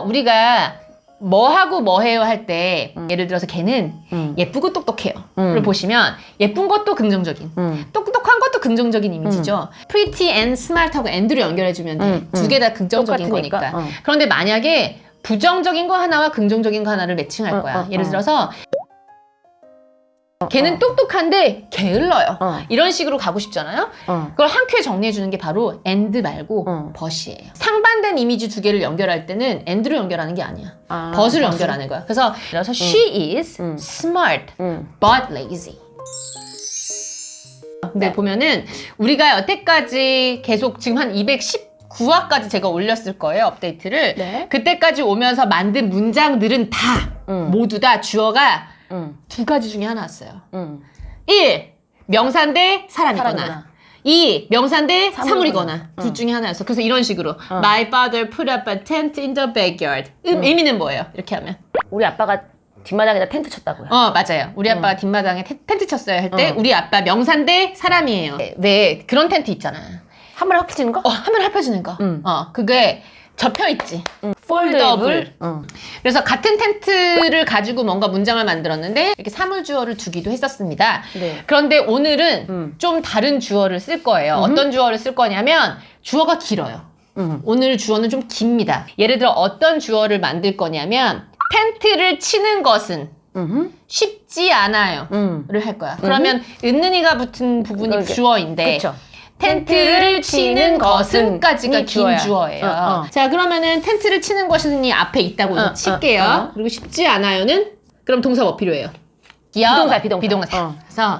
우리가 뭐 하고 뭐 해요 할 때 예를 들어서 걔는 음. 예쁘고 똑똑해요. 음. 를 보시면 예쁜 것도 긍정적인 음. 똑똑한 것도 긍정적인 이미지죠. pretty and smart하고 and로 연결해주면 돼. 음, 두 음. 개다 긍정적인 똑같으니까, 거니까. 어. 그런데 만약에 부정적인 거 하나와 긍정적인 거 하나를 매칭할 어, 거야. 어, 예를 어. 들어서 걔는 똑똑한데 게을러요. 어. 이런 식으로 가고 싶잖아요. 어. 그걸 한 큐에 정리해 주는 게 바로 and 말고 어. but이에요. 상반된 이미지 두 개를 연결할 때는 and로 연결하는 게 아니야. 아, but으로 벗을? 연결하는 거야. 그래서 그래서 she is 음. smart 음. but lazy. 근데 네. 보면은 우리가 여태까지 계속 지금 한 219화까지 제가 올렸을 거예요 업데이트를. 네. 그때까지 오면서 만든 문장들은 다 음. 모두 다 주어가 음. 두 가지 중에 하나였어요. 음. 1. 명사인데 사람이거나. 사람이구나. 2. 명사인데 사물이거나. 사물이거나. 둘 응. 중에 하나였어. 그래서 이런 식으로 My father put up a tent in the backyard. 음, 의미는 뭐예요? 이렇게 하면. 우리 아빠가 뒷마당에다 텐트 쳤다고요. 어 맞아요. 우리 아빠가 뒷마당에 텐- 텐트 쳤어요 할때 응. 우리 아빠 명사인데 사람이에요. 왜 그런 텐트 있잖아. 한 번에 확 펴지는 거? 어 하면 합해지는 거. 응. 어 그게 접혀 있지. 폴더블. 어. 그래서 같은 텐트를 가지고 뭔가 문장을 만들었는데 이렇게 사물 주어를 두기도 했었습니다. 네. 그런데 오늘은 음. 좀 다른 주어를 쓸 거예요. 어떤 주어를 쓸 거냐면 주어가 길어요. 음. 오늘 주어는 좀 깁니다. 예를 들어 어떤 주어를 만들 거냐면 텐트를 치는 것은 음. 쉽지 않아요. 음. 를할 거야. 그러면 은는이가 붙은 부분이 그러게. 주어인데 그쵸. 텐트를 치는 것은까지가 이긴 주어야. 주어예요. 어, 어. 자 그러면은 텐트를 치는 것은이 앞에 있다고 어, 칠게요. 어, 어. 그리고 쉽지 않아요는 그럼 동사 뭐 필요해요? 비동사, 비동사. 비동사. 어.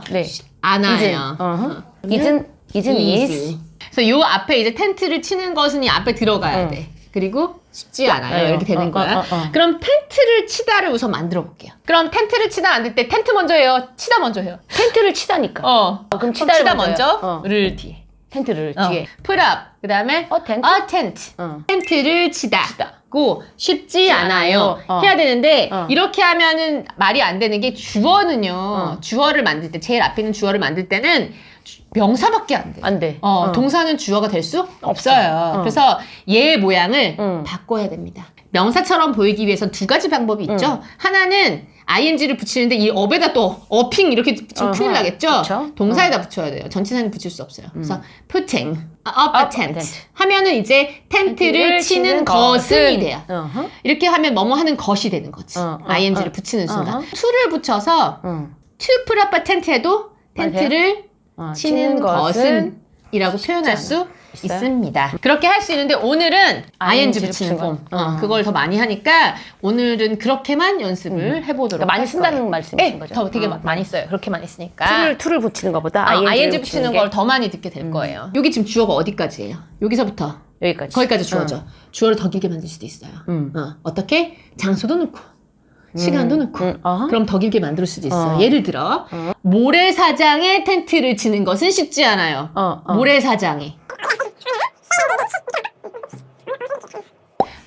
그래서 네. 이진. 어허. 이진. 이진 easy. is. 그래서 요 앞에 이제 텐트를 치는 것은 이 앞에 들어가야 응. 돼. 그리고 쉽지 않아요. 어, 이렇게 되는 어, 거야. 어, 어, 어. 그럼 텐트를 치다를 우선 만들어 볼게요. 그럼 텐트를 치다 만들 때 텐트 먼저 해요. 치다 먼저 해요. 텐트를 치다니까. 어. 그럼 치다를 치다? 먼저, 어. 를 뒤에. 텐트를 어. 뒤에. put up. 그 다음에 어, 텐트? a tent. 어. 텐트를 치다. 치다. 고 쉽지 않아요. 않아요. 어. 해야 되는데 어. 이렇게 하면은 말이 안 되는 게 주어는요. 어. 주어를 만들 때 제일 앞에 있는 주어를 만들 때는 주- 명사밖에 안 돼. 안 돼. 어, 어. 동사는 주어가 될 수 없어요. 어. 그래서 얘의 모양을 음. 바꿔야 됩니다. 명사처럼 보이기 위해서 두 가지 방법이 있죠. 음. 하나는 ing를 붙이는데 이 업에다 또 어핑 이렇게 붙이면 큰일 나겠죠. 그쵸. 음. 동사에다 붙여야 돼요. 전치사는 붙일 수 없어요. 그래서 putting up a tent. 하면은 이제 텐트를 치는 것은이 돼요. 어허. 이렇게 하면 뭐뭐 하는 것이 되는 거지. 어, 어, ing를 어. 붙이는 순간. 어허. to를 붙여서 응. to put up a tent 해도 텐트를 어, 치는 것은 이라고 표현할 수 있어요? 있습니다. 그렇게 할 수 있는데 오늘은 ing 붙이는 붙이는 폼 거. 어, 어. 그걸 더 많이 하니까 오늘은 그렇게만 연습을 해보도록 그러니까 많이 할 쓴다는. 말씀이신 네, 거죠? 더 되게 어. 많이 써요. 그렇게 많이 쓰니까. 툴을 툴을 붙이는 것보다 아, ING, 붙이는 게걸더 많이 듣게 될 거예요. 여기 지금 주어가 어디까지예요? 여기서부터 여기까지. 거기까지 주어죠. 주어를 더 길게 만들 수도 있어요. 음. 어, 어떻게? 장소도 넣고 시간도 넣고 음. 그럼 더 길게 만들 수도 있어요. 어. 예를 들어 모래사장에 텐트를 치는 것은 쉽지 않아요. 어, 어. 모래사장에.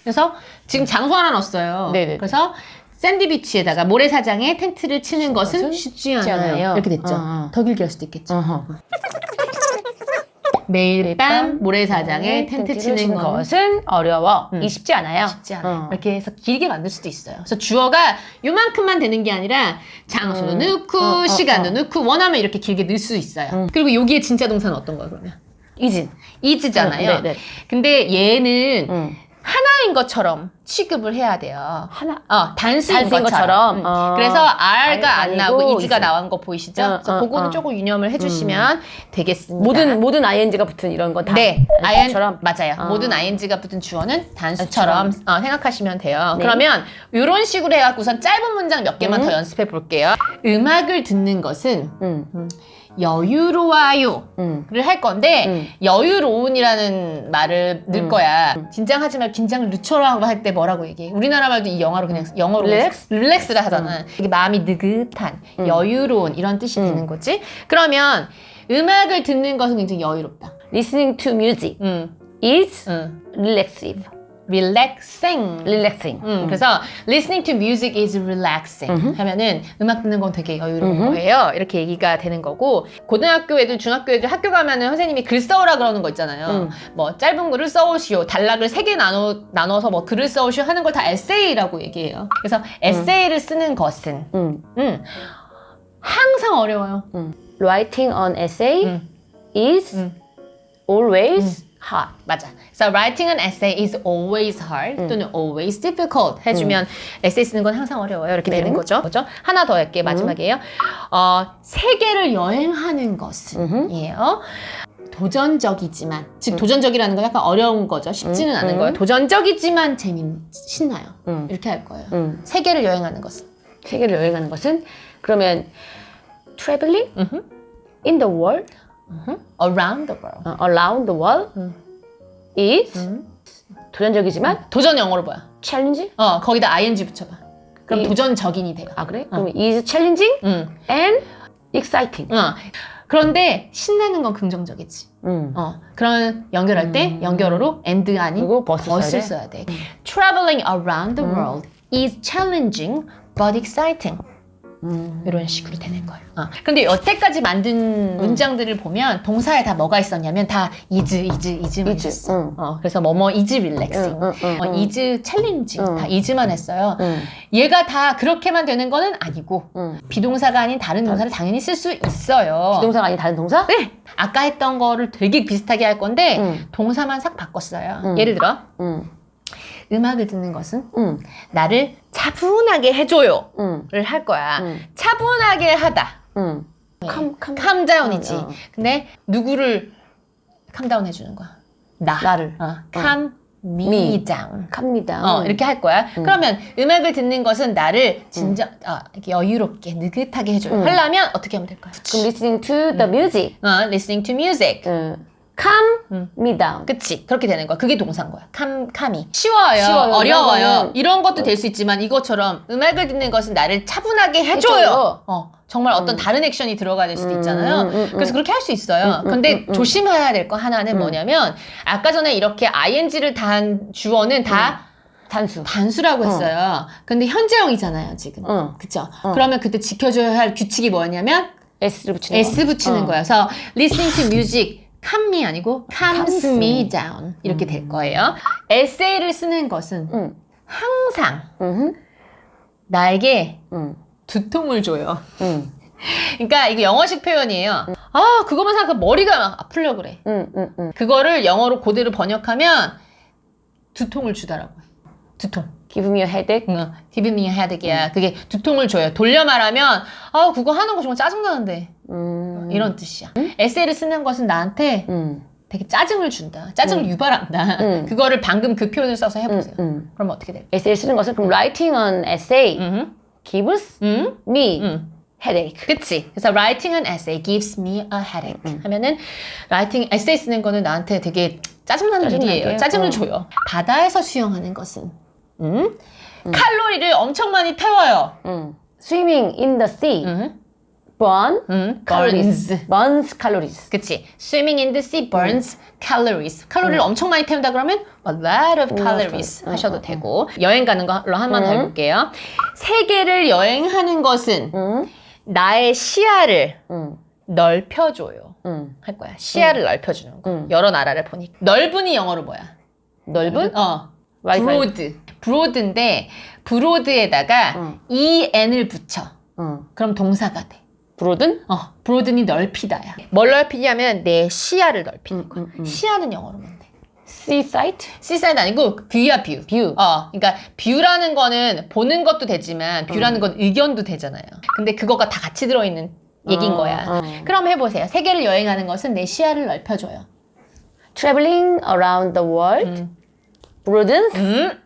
그래서 지금 장소 하나 넣었어요. 네네. 그래서 샌디비치에다가 모래사장에 텐트를 치는 것은 쉽지 않아요. 이렇게 됐죠. 어, 어. 더 길게 할 수도 있겠죠. 어허. 매일 밤밤 모래사장에 텐트 텐트를 치는 것 것은 어려워. 음. 이 쉽지 않아요. 쉽지 않아요. 어. 이렇게 해서 길게 만들 수도 있어요. 그래서 주어가 요만큼만 되는 게 아니라 장소도 음. 넣고 어, 어, 시간도 어. 넣고 원하면 이렇게 길게 넣을 수 있어요. 음. 그리고 여기에 진짜 동사는 어떤 거예요, 그러면? 이진. 음, 네, 네. 근데 얘는 음. 하나인 것처럼 취급을 해야 돼요. 하나. 어, 단수인, 단수인 것처럼. 것처럼. 음. 어. 그래서 R가 안 아니고 나오고 is가 is. 나온 거 보이시죠? 어, 그래서 어, 그거는 어. 조금 유념을 해주시면 되겠습니다. 모든 모든 ING가 붙은 이런 건 다. 네, IN 처럼. 맞아요. 어. 모든 ing가 붙은 주어는 단수처럼 어, 생각하시면 돼요. 네. 그러면 이런 식으로 해갖고 우선 짧은 문장 몇 개만 음. 더 연습해 볼게요. 음악을 듣는 것은 음. 여유로워요를 음. 할 건데 음. 여유로운이라는 말을 넣을 음. 거야. 긴장하지 말고 긴장을 늦춰라고 할 때 뭐라고 얘기해? 우리나라 말도 이 영어로 그냥 영어로 릴렉스? 릴렉스를 하잖아. 이게 마음이 느긋한, 음. 여유로운 이런 뜻이 음. 되는 거지. 그러면 음악을 듣는 것은 굉장히 여유롭다. Listening to music 음, is 음. relaxive. Relaxing. relaxing. 음, 그래서 listening to music is relaxing 하면은 음악 듣는 건 되게 여유로운 거예요. 이렇게 얘기가 되는 거고 고등학교 애들, 중학교 애들 학교 가면은 선생님이 글 써오라 그러는 거 있잖아요. 음. 뭐 짧은 글을 써오시오, 단락을 세 개 나눠 나눠서 뭐 글을 써오시오 하는 걸 다 에세이라고 얘기해요. 그래서 에세이를 쓰는 것은 음. 음, 항상 어려워요. 음. Writing an essay 음. is 음. always hard. 맞아. So writing an essay is always hard 또는 always difficult 해주면 에세이 쓰는 건 항상 어려워요. 이렇게 네. 되는 거죠. 그죠? 하나 더 할게요. 마지막이에요. 어, 세계를 여행하는 것은 이에요. 도전적이지만 즉 도전적이라는 건 약간 어려운 거죠. 쉽지는 음, 않은 음. 거예요. 도전적이지만 재밌 신나요. 음. 이렇게 할 거예요. 음. 세계를 여행하는 것은 세계를 여행하는 것은 그러면 traveling in the world. Around the world. uh, around the world 음. is 음. 도전적이지만 도전 영어로 뭐야? challenge. 어 거기다 ing 붙여봐. 그럼 이- 도전적인이 돼요. 아 그래? 그럼 is challenging 음. and exciting. 어. 그런데 신나는 건 긍정적이지. 음. 어. 그런 연결할 때 연결어로 and 아닌 그리고 버스 써야 돼? 써야 돼. Traveling around the world is challenging but exciting. 음. 이런 식으로 되는 거예요. 어. 근데 여태까지 만든 문장들을 보면 동사에 다 뭐가 있었냐면 다 is, is, is만 is, 있었어. 응. 어, 그래서 뭐뭐 is relaxing, 응, 응, 응, 어, 응. is challenging 응. 다 is만 했어요. 음. 얘가 다 그렇게만 되는 거는 아니고 음. 비동사가 아닌 다른 동사를 당연히 쓸 수 있어요. 비동사가 아닌 다른 동사? 네. 아까 했던 거를 되게 비슷하게 할 건데 음. 동사만 싹 바꿨어요. 음. 예를 들어 음. 음악을 듣는 것은 음. 나를 차분하게 해줘요를 음. 할 거야. 음. 차분하게 하다. 음. 캄, 캄. 캄다운이지. 어, 어. 근데 누구를 캄다운 해주는 거야? 나. 나를. 어, calm me Me. down. 캄니다. 어, 이렇게 할 거야. 그러면 음악을 듣는 것은 나를 진정, 아, 이렇게 여유롭게, 느긋하게 해줘요. 음. 하려면 어떻게 하면 될까요? 그럼 listening to the music. 어, listening to music. 음. Calm 음. me down. 그치. 그렇게 되는 거야. 그게 동사인 거야. 캄, 캄이. 쉬워요. 쉬워요. 어려워요. 이런 거는- 이런 것도 될 수 있지만 이것처럼 음악을 듣는 것은 나를 차분하게 해줘요. 해줘요. 어, 정말 어떤 다른 액션이 들어가야 될 수도 음, 있잖아요. 음, 음, 그래서 그렇게 할 수 있어요. 음, 근데 음, 음. 조심해야 될 거 하나는 뭐냐면 아까 전에 이렇게 ing를 단 주어는 다 단수. 단수라고 했어요. 근데 현재형이잖아요, 지금. 응. 그쵸? 어. 그러면 그때 지켜줘야 할 규칙이 뭐냐면 s를 붙이는 S 거. 붙이는 어. 거예요. 그래서 listening to music calm me 아니고 calms me down 이렇게 될 거예요. 에세이를 쓰는 것은 응. 항상 응. 나에게 응. 두통을 줘요. 응. 그러니까 이거 영어식 표현이에요. 아 그거만 생각하면 머리가 막 아플려 그래. 응. 응. 응. 그거를 영어로 그대로 번역하면 두통을 주더라고요. 두통. Give me a headache. 응, giving me a headache이야. 그게 두통을 줘요. 돌려 말하면 아 그거 하는 거 정말 짜증나는데 음. 이런 뜻이야. 에세이를 쓰는 것은 나한테 음. 되게 짜증을 준다. 짜증을 유발한다. 음. 그거를 방금 그 표현을 써서 해보세요. 음. 그럼 어떻게 될까? 에세이를 쓰는 것은 그럼 writing an essay 음, gives 음, me 음. headache. 그치. 그래서 writing an essay gives me a headache. 하면은 writing 에세이 쓰는 거는 나한테 되게 짜증나는 짜증나게. 일이에요. 짜증을 어. 줘요. 바다에서 수영하는 것은 음? 칼로리를 엄청 많이 태워요. 음. Swimming in the sea 음, burn 음, calories. burns. burns calories. 그치. Swimming in the sea burns calories. 칼로리를 엄청 많이 태운다 그러면 a lot of calories 음, 하셔도 음, 되고 여행 가는 걸로 한번더 음. 해볼게요. 세계를 여행하는 것은 응. 나의 시야를 응. 넓혀줘요. 응. 할 거야. 시야를 넓혀주는 거. 음. 여러 나라를 보니까. 넓은이 영어로 뭐야? 넓은 어. 와이파이. 브로드. 브로드인데 브로드에다가 응. en을 붙여. 응. 그럼 동사가 돼. 브로든? 어, 브로든이 넓히다야. 뭘 넓히냐면 내 시야를 넓히는 음, 거야. 음, 음. 시야는 영어로 뭔데? seaside? 시사이드 아니고 뷰야 뷰. 뷰. 어, 그러니까 뷰라는 거는 보는 것도 되지만 뷰라는 음. 건 의견도 되잖아요. 근데 그거가 다 같이 들어있는 얘기인 어, 거야. 어. 그럼 해보세요. 세계를 여행하는 것은 내 시야를 넓혀줘요. traveling around the world 음. broadens 음,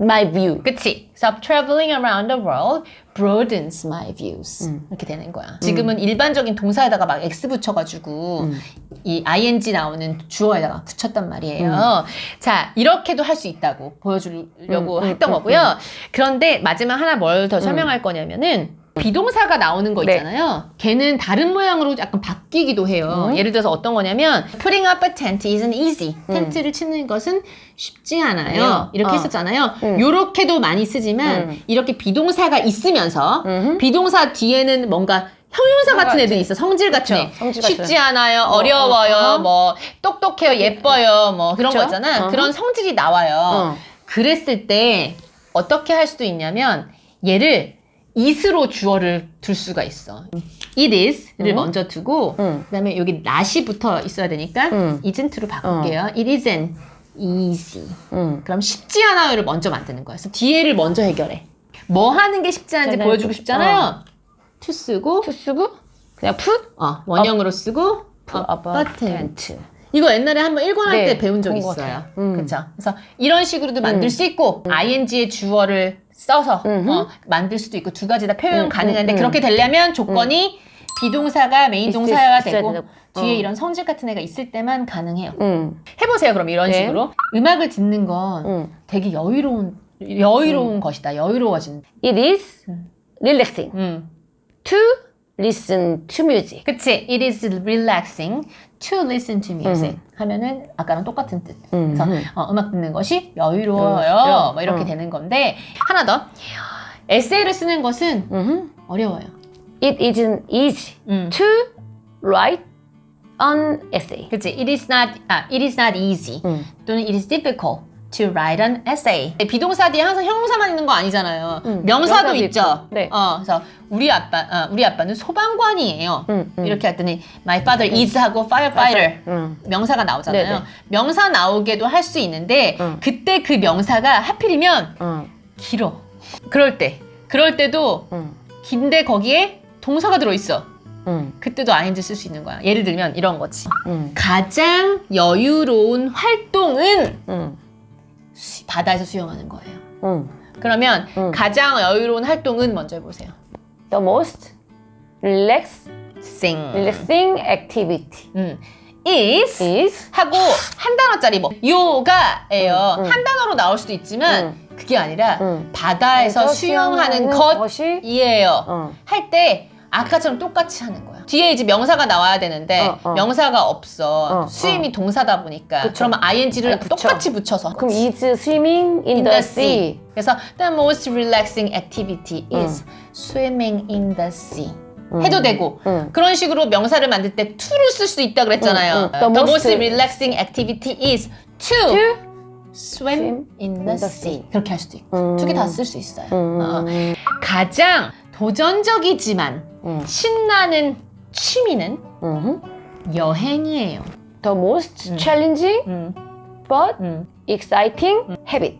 my view. 그치. So traveling around the world broadens my views. 음. 이렇게 되는 거야. 지금은 일반적인 동사에다가 막 x 붙여가지고 음. 이 ing 나오는 주어에다가 붙였단 말이에요. 음. 자, 이렇게도 할 수 있다고 보여주려고 음, 음, 했던 음, 거고요. 그런데 마지막 하나 뭘 더 설명할 거냐면은 비동사가 나오는 거 네. 있잖아요. 걔는 다른 모양으로 약간 바뀌기도 해요. 음. 예를 들어서 어떤 거냐면 putting up a tent isn't easy. 음. 텐트를 치는 것은 쉽지 않아요. 음. 이렇게 어. 했었잖아요. 음. 요렇게도 많이 쓰지만 음. 이렇게 비동사가 있으면서 음흠. 비동사 뒤에는 뭔가 형용사 같은 같은. 애들 이 있어. 성질 같은 애. 성질 같은 쉽지 않아요. 뭐, 어려워요. 어, 어. 뭐 똑똑해요. 예뻐요. 뭐 그런 그쵸? 거 있잖아. 어허. 그런 성질이 나와요. 어. 그랬을 때 어떻게 할 수도 있냐면 얘를 is로 주어를 둘 수가 있어. it is를 음. 먼저 두고 음. 그다음에 여기 not이 붙어 있어야 되니까 음. isn't로 바꿀게요. it isn't easy. 음. 그럼 쉽지 않아요를 먼저 만드는 거야. 그래서 뒤에를 먼저 해결해. 뭐 하는 게 쉽지 않은지 네, 보여주고 네. 싶잖아요. to 쓰고 to 쓰고 그냥 put 어, 원형으로 쓰고 put up up a tent. 이거 옛날에 한번 일권할 네, 때 배운 적 있어요. 음. 그렇죠. 그래서 이런 식으로도 만들 수 있고 ing의 주어를 써서. 어, 만들 수도 있고 두 가지 다 표현 음, 가능한데 음, 음. 그렇게 되려면 조건이 비동사가 메인 있을- 동사가 있어야 되고 되고. 뒤에 어. 이런 성질 같은 애가 있을 때만 가능해요. 음. 해보세요. 그럼 이런 네. 식으로 음악을 듣는 건 음. 되게 여유로운 여유로운 것이다. 여유로워지는. It is 음. relaxing 음. to listen to music. 그치. It is relaxing to listen to music. 하면은 아까랑 똑같은 뜻. 음. 그래서 음. 어, 음악 듣는 것이 여유로워요. 여유로워. 뭐 이렇게 음. 되는 건데 하나 더. 에세이를 쓰는 것은 음흠. 어려워요. It isn't easy 음. to write an essay. 그치. It is not, 아, it is not easy. 음. 또는 it is difficult to write an essay. 비동사 뒤에 항상 형용사만 있는 거 아니잖아요. 음, 명사도 명사도 있죠. 있고. 네. 어, 그래서 우리 아빠, 어, 우리 아빠는 소방관이에요. 음, 음. 이렇게 했더니 my father is 하고 firefighter. 음. 명사가 나오잖아요. 네 네. 명사 나오게도 할 수 있는데 음. 그때 그 명사가 하필이면 음. 길어. 그럴 때. 그럴 때도 음. 긴데 거기에 동사가 들어 있어. 음. 그때도 ing 쓸 수 있는 거야. 예를 들면 이런 거지. 음. 가장 여유로운 활동은 음. 수- 바다에서 수영하는 거예요. 음. 그러면 음. 가장 여유로운 활동은 먼저 해보세요. The most relax, sing. relaxing activity 음. is is 하고 한 단어짜리 뭐 요가예요. 음, 음. 한 단어로 나올 수도 있지만 그게 아니라 음. 바다에서 수영하는 것이 것이에요. 어. 할 때 아까처럼 똑같이 하는 거야. 뒤에 이제 명사가 나와야 되는데 어, 어. 명사가 없어. 어, 수임이 동사다 보니까 그쵸. 그러면 ing를 아니, 붙여. 똑같이 붙여서 그럼 is swimming in, the, sea. 그래서 the most relaxing activity is swimming in the sea. 해도 되고 음. 그런 식으로 명사를 만들 때 to를 쓸 수 있다 그랬잖아요. 음, 음. The, most relaxing activity is to, to swim in the sea. sea. 그렇게 할 수도 있고 음. 두개 다 쓸 수 있어요. 음. 어. 가장 도전적이지만 음. 신나는 취미는 음. 여행이에요. The most 음. challenging 음, but 음. exciting habit.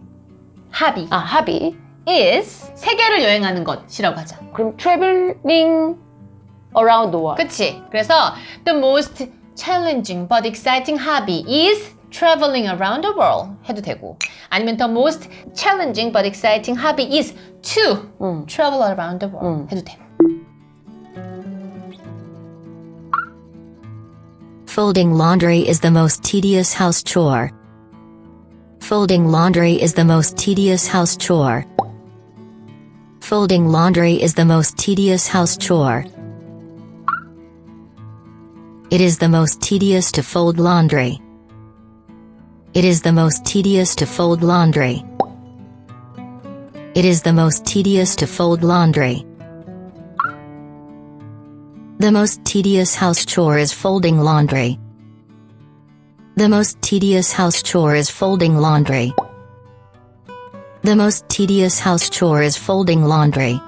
합이 아, hobby. is 세계를 여행하는 것이라고 하자. 그럼 traveling around the world. 그치? 그래서 the most challenging but exciting hobby is traveling around the world 해도 되고 아니면 the most challenging but exciting hobby is to 음. travel around the world 음. 해도 돼. Folding laundry is the most tedious house chore. Folding laundry is the most tedious house chore. Folding laundry is the most tedious house chore. It is the most tedious to fold laundry. It is the most tedious to fold laundry. It is the most tedious to fold laundry. The most tedious house chore is folding laundry. The most tedious house chore is folding laundry. The most tedious house chore is folding laundry.